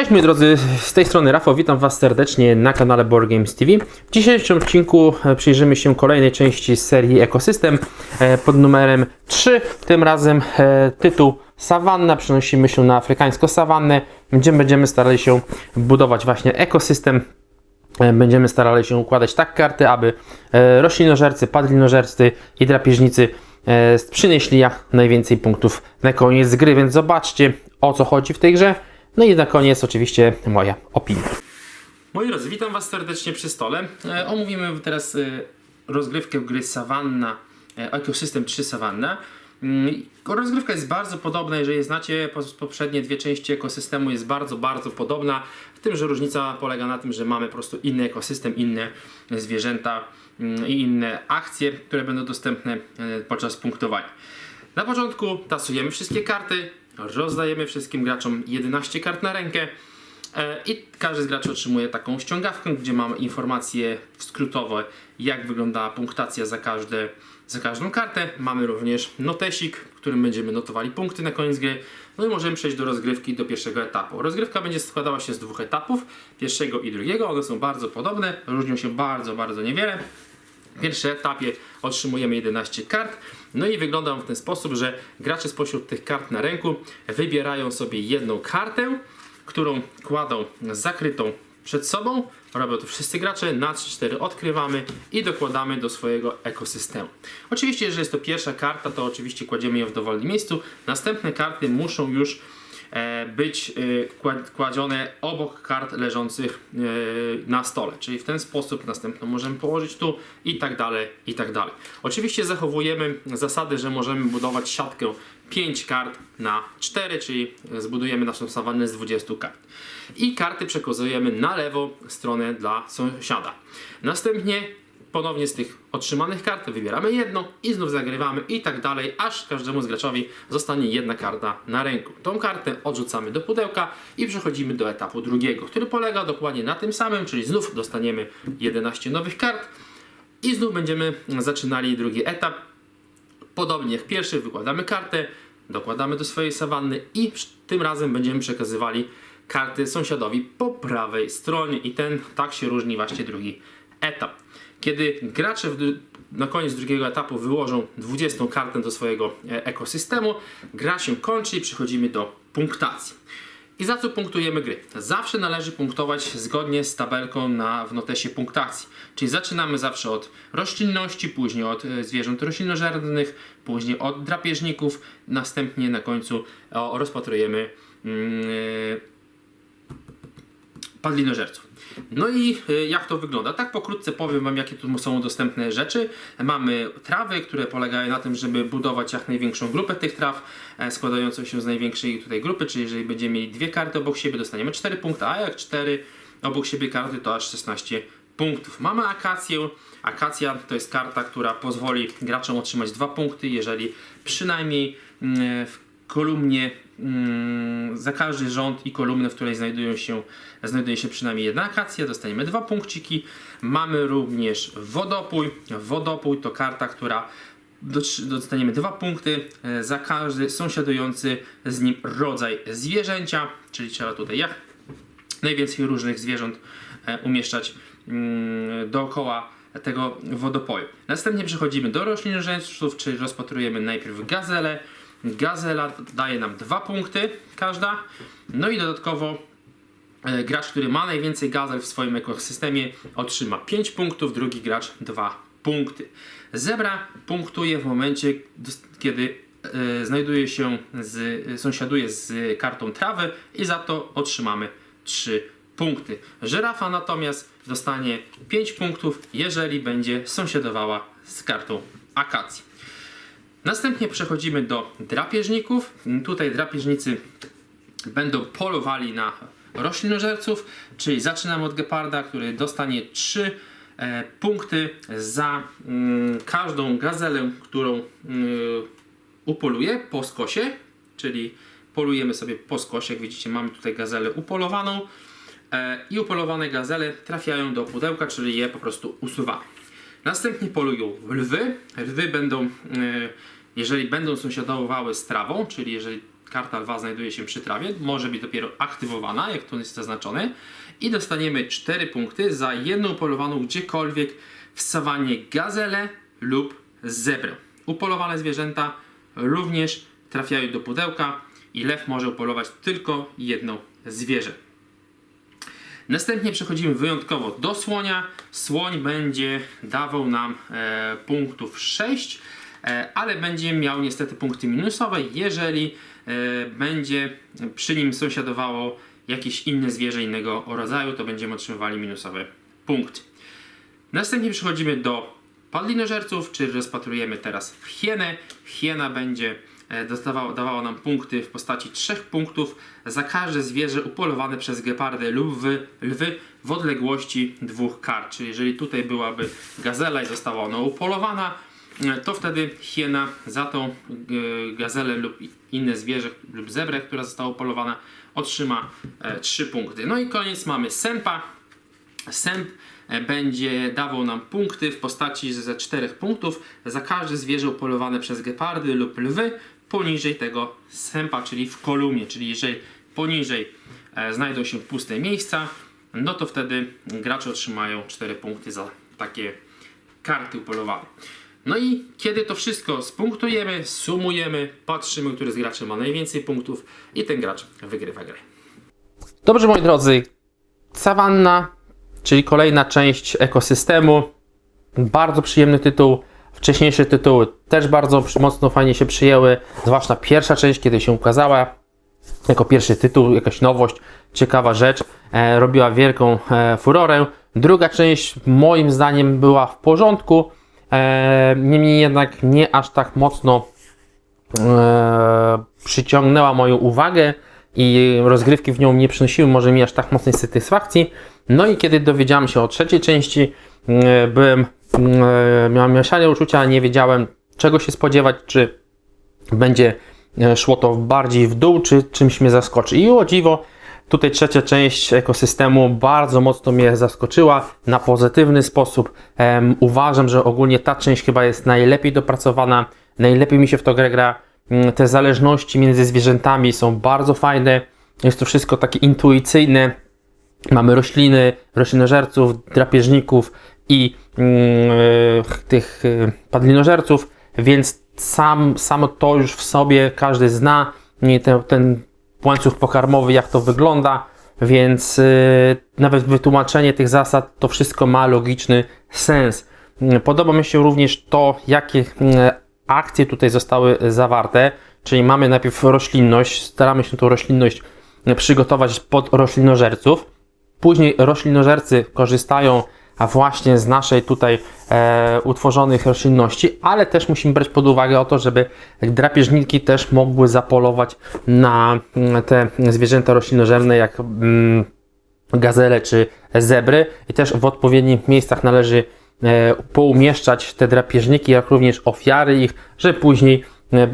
Cześć moi drodzy, z tej strony Rafał, witam Was serdecznie na kanale Board Games TV. W dzisiejszym odcinku e, przyjrzymy się kolejnej części serii Ekosystem e, pod numerem 3. Tym razem e, tytuł Savanna, przenosimy się na afrykańską sawannę, gdzie będziemy starali się budować właśnie ekosystem Będziemy starali się układać tak karty, aby roślinożercy, padlinożercy i drapieżnicy przynieśli jak najwięcej punktów na koniec gry, więc zobaczcie o co chodzi w tej grze. No i na koniec oczywiście moja opinia. Moi drodzy, witam Was serdecznie przy stole. E, omówimy teraz e, rozgrywkę gry Savanna, e, Ecosystem 3 Savanna. Mm, Rozgrywka jest bardzo podobna, jeżeli znacie po- poprzednie dwie części ekosystemu, jest bardzo, bardzo podobna. W tym, że różnica polega na tym, że mamy po prostu inny ekosystem, inne zwierzęta mm, i inne akcje, które będą dostępne e, podczas punktowania. Na początku tasujemy wszystkie karty, rozdajemy wszystkim graczom 11 kart na rękę. E, I każdy z graczy otrzymuje taką ściągawkę, gdzie mamy informacje skrótowe, jak wygląda punktacja za, każde, za każdą kartę. Mamy również notesik, w którym będziemy notowali punkty na koniec gry. No i możemy przejść do rozgrywki, do pierwszego etapu. Rozgrywka będzie składała się z dwóch etapów, pierwszego i drugiego. One są bardzo podobne, różnią się bardzo, bardzo niewiele. W pierwszym etapie otrzymujemy 11 kart. No i wygląda on w ten sposób, że gracze spośród tych kart na ręku wybierają sobie jedną kartę, którą kładą zakrytą przed sobą. Robią to wszyscy gracze. Na 3-4 odkrywamy i dokładamy do swojego ekosystemu. Oczywiście, jeżeli jest to pierwsza karta, to oczywiście kładziemy ją w dowolnym miejscu. Następne karty muszą już być e, kład- kładzione obok kart leżących e, na stole. Czyli w ten sposób następną możemy położyć tu i tak dalej, i tak dalej. Oczywiście zachowujemy zasady, że możemy budować siatkę 5 kart na 4, czyli zbudujemy naszą sawannę z 20 kart. I karty przekazujemy na lewą stronę dla sąsiada. Następnie ponownie z tych otrzymanych kart wybieramy jedną i znów zagrywamy i tak dalej, aż każdemu z graczowi zostanie jedna karta na ręku. Tą kartę odrzucamy do pudełka i przechodzimy do etapu drugiego, który polega dokładnie na tym samym, czyli znów dostaniemy 11 nowych kart i znów będziemy zaczynali drugi etap. Podobnie jak pierwszy, wykładamy kartę, dokładamy do swojej sawanny i tym razem będziemy przekazywali karty sąsiadowi po prawej stronie i ten tak się różni właśnie drugi etap. Kiedy gracze na koniec drugiego etapu wyłożą 20 kartę do swojego e, ekosystemu, gra się kończy i przechodzimy do punktacji. I za co punktujemy gry? Zawsze należy punktować zgodnie z tabelką na, w notesie punktacji. Czyli zaczynamy zawsze od roślinności, później od e, zwierząt roślinożernych, później od drapieżników, następnie na końcu o, rozpatrujemy e, padlinożerców. No i y, jak to wygląda? Tak pokrótce powiem Wam, jakie tu są dostępne rzeczy. Mamy trawy, które polegają na tym, żeby budować jak największą grupę tych traw, e, składającą się z największej tutaj grupy, czyli jeżeli będziemy mieli dwie karty obok siebie, dostaniemy 4 punkty, a jak 4 obok siebie karty, to aż 16 punktów. Mamy akację. Akacja to jest karta, która pozwoli graczom otrzymać dwa punkty, jeżeli przynajmniej mm, w kolumnie za każdy rząd i kolumnę, w której znajdują się, znajduje się przynajmniej jedna akacja, dostaniemy dwa punkciki. Mamy również wodopój. Wodopój to karta, która dostaniemy dwa punkty e, za każdy sąsiadujący z nim rodzaj zwierzęcia, czyli trzeba tutaj jak najwięcej różnych zwierząt e, umieszczać mm, dookoła tego wodopoju. Następnie przechodzimy do roślinożerców, czyli rozpatrujemy najpierw gazelę. Gazela daje nam dwa punkty każda. No i dodatkowo e, gracz, który ma najwięcej gazel w swoim ekosystemie otrzyma 5 punktów, drugi gracz 2 punkty. Zebra punktuje w momencie, kiedy e, znajduje się, z, sąsiaduje z kartą trawy i za to otrzymamy 3 punkty. Żyrafa natomiast dostanie 5 punktów, jeżeli będzie sąsiadowała z kartą akacji. Następnie przechodzimy do drapieżników. Tutaj drapieżnicy będą polowali na roślinożerców, czyli zaczynamy od geparda, który dostanie 3 e, punkty za mm, każdą gazelę, którą y, upoluje po skosie, czyli polujemy sobie po skosie, jak widzicie mamy tutaj gazelę upolowaną e, i upolowane gazele trafiają do pudełka, czyli je po prostu usuwamy. Następnie polują lwy. Lwy będą, e, jeżeli będą sąsiadowały z trawą, czyli jeżeli karta lwa znajduje się przy trawie, może być dopiero aktywowana, jak tu jest zaznaczone. I dostaniemy 4 punkty za jedną upolowaną gdziekolwiek w sawannie gazelę lub zebrę. Upolowane zwierzęta również trafiają do pudełka i lew może upolować tylko jedno zwierzę. Następnie przechodzimy wyjątkowo do słonia. Słoń będzie dawał nam e, punktów 6, e, ale będzie miał niestety punkty minusowe, jeżeli e, będzie przy nim sąsiadowało jakieś inne zwierzę innego rodzaju, to będziemy otrzymywali minusowe punkty. Następnie przechodzimy do padlinożerców, czyli rozpatrujemy teraz hienę. Hiena będzie e, dostawała, dawała nam punkty w postaci trzech punktów za każde zwierzę upolowane przez gepardy lub lwy, lwy w odległości dwóch kart. Czyli jeżeli tutaj byłaby gazela i została ona upolowana, e, to wtedy hiena za tą e, gazelę lub inne zwierzę lub zebrę, która została upolowana, otrzyma 3 punkty. No i koniec mamy sępa. Sęp będzie dawał nam punkty w postaci ze 4 punktów za każde zwierzę upolowane przez gepardy lub lwy poniżej tego sępa, czyli w kolumnie. Czyli jeżeli poniżej e, znajdą się puste miejsca, no to wtedy gracze otrzymają 4 punkty za takie karty upolowane. No i kiedy to wszystko spunktujemy, sumujemy, patrzymy, który z graczy ma najwięcej punktów i ten gracz wygrywa grę. Dobrze moi drodzy, sawanna czyli kolejna część ekosystemu. Bardzo przyjemny tytuł. Wcześniejsze tytuły też bardzo mocno fajnie się przyjęły, zwłaszcza pierwsza część, kiedy się ukazała. Jako pierwszy tytuł, jakaś nowość, ciekawa rzecz, e, robiła wielką e, furorę. Druga część, moim zdaniem, była w porządku, e, niemniej jednak nie aż tak mocno e, przyciągnęła moją uwagę i rozgrywki w nią nie przynosiły może mi aż tak mocnej satysfakcji. No i kiedy dowiedziałem się o trzeciej części, e, byłem, e, miałem mieszane uczucia, nie wiedziałem czego się spodziewać, czy będzie e, szło to bardziej w dół, czy czymś mnie zaskoczy. I o dziwo, tutaj trzecia część ekosystemu bardzo mocno mnie zaskoczyła na pozytywny sposób. Uważam, że ogólnie ta część chyba jest najlepiej dopracowana, najlepiej mi się w to grę gra. Mm, te zależności między zwierzętami są bardzo fajne. Jest to wszystko takie intuicyjne. Mamy rośliny, roślinożerców, drapieżników i yy, tych yy, padlinożerców, więc sam, samo to już w sobie każdy zna, nie, ten, ten łańcuch pokarmowy, jak to wygląda, więc yy, nawet wytłumaczenie tych zasad, to wszystko ma logiczny sens. Podoba mi się również to, jakie akcje tutaj zostały zawarte, czyli mamy najpierw roślinność, staramy się tą roślinność przygotować pod roślinożerców, później roślinożercy korzystają właśnie z naszej tutaj e, utworzonych roślinności, ale też musimy brać pod uwagę o to, żeby drapieżniki też mogły zapolować na mm, te zwierzęta roślinożerne, jak mm, gazele czy zebry. I też w odpowiednich miejscach należy poumieszczać te drapieżniki, jak również ofiary ich, żeby później e,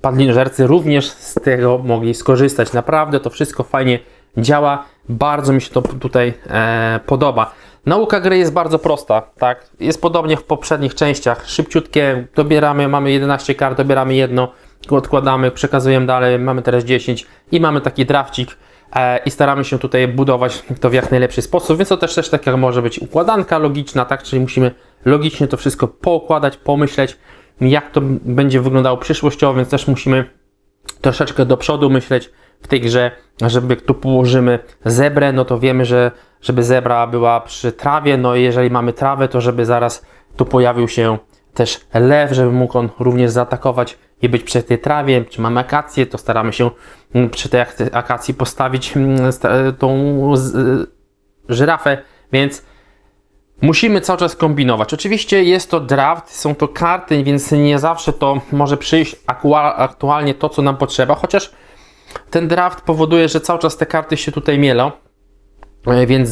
padlinożercy również z tego mogli skorzystać. Naprawdę to wszystko fajnie działa. Bardzo mi się to tutaj e, podoba. Nauka gry jest bardzo prosta, tak? Jest podobnie w poprzednich częściach. Szybciutkie, dobieramy, mamy 11 kart, dobieramy jedno, odkładamy, przekazujemy dalej, mamy teraz 10 i mamy taki drafcik E, i staramy się tutaj budować to w jak najlepszy sposób, więc to też, też taka może być układanka logiczna, tak, czyli musimy logicznie to wszystko poukładać, pomyśleć, jak to będzie wyglądało przyszłościowo, więc też musimy troszeczkę do przodu myśleć w tej grze, żeby tu położymy zebrę, no to wiemy, że żeby zebra była przy trawie, no i jeżeli mamy trawę, to żeby zaraz tu pojawił się też lew, żeby mógł on również zaatakować i być przy tej trawie, czy mamy akację, to staramy się mm, przy tej akacji postawić mm, tą żyrafę, więc musimy cały czas kombinować. Oczywiście jest to draft, są to karty, więc nie zawsze to może przyjść aktualnie to, co nam potrzeba, chociaż ten draft powoduje, że cały czas te karty się tutaj mielą, e, więc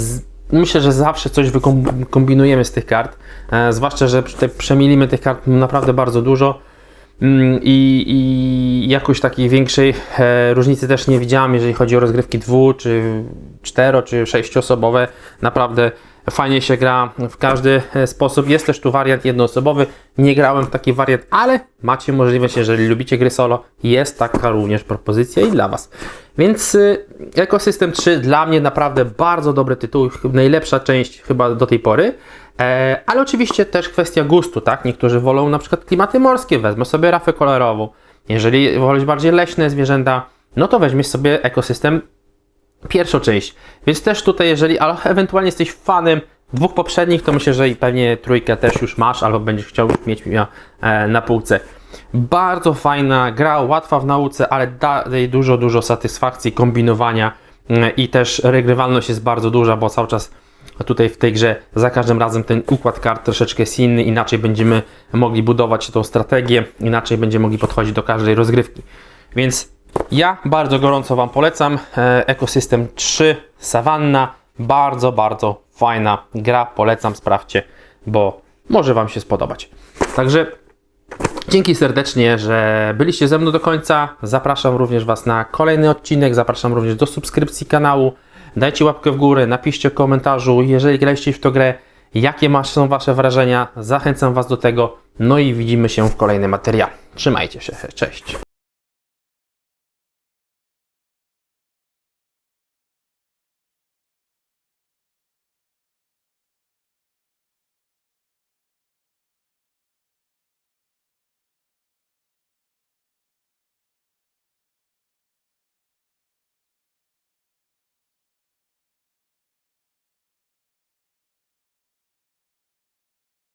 myślę, że zawsze coś wykombinujemy z tych kart, e, zwłaszcza, że przemilimy tych kart naprawdę bardzo dużo. Mm, I, i jakoś takiej większej e, różnicy też nie widziałam, jeżeli chodzi o rozgrywki dwu, czy cztero, czy sześciosobowe. Naprawdę fajnie się gra w każdy e, sposób. Jest też tu wariant jednoosobowy. Nie grałem w taki wariant, ale macie możliwość, jeżeli lubicie gry solo, jest taka również propozycja i dla Was. Więc y, Ecosystem 3 dla mnie naprawdę bardzo dobry tytuł, najlepsza część chyba do tej pory. E, ale oczywiście też kwestia gustu, tak? Niektórzy wolą na przykład klimaty morskie, wezmę sobie rafę kolorową. Jeżeli wolisz bardziej leśne zwierzęta, no to weźmiesz sobie ekosystem pierwszą część. Więc też tutaj, jeżeli ale ewentualnie jesteś fanem dwóch poprzednich, to myślę, że i pewnie trójkę też już masz, albo będziesz chciał mieć e, na półce. Bardzo fajna gra, łatwa w nauce, ale daje dużo, dużo satysfakcji, kombinowania mm, i też regrywalność jest bardzo duża, bo cały czas tutaj w tej grze za każdym razem ten układ kart troszeczkę jest inny, inaczej będziemy mogli budować tą strategię, inaczej będziemy mogli podchodzić do każdej rozgrywki. Więc ja bardzo gorąco Wam polecam e, Ecosystem 3 Savanna. Bardzo, bardzo fajna gra. Polecam, sprawdźcie, bo może Wam się spodobać. Także dzięki serdecznie, że byliście ze mną do końca. Zapraszam również Was na kolejny odcinek. Zapraszam również do subskrypcji kanału. Dajcie łapkę w górę, napiszcie w komentarzu, jeżeli graliście w tę grę, jakie masz, są Wasze wrażenia. Zachęcam Was do tego. No i widzimy się w kolejnym materiale. Trzymajcie się, cześć.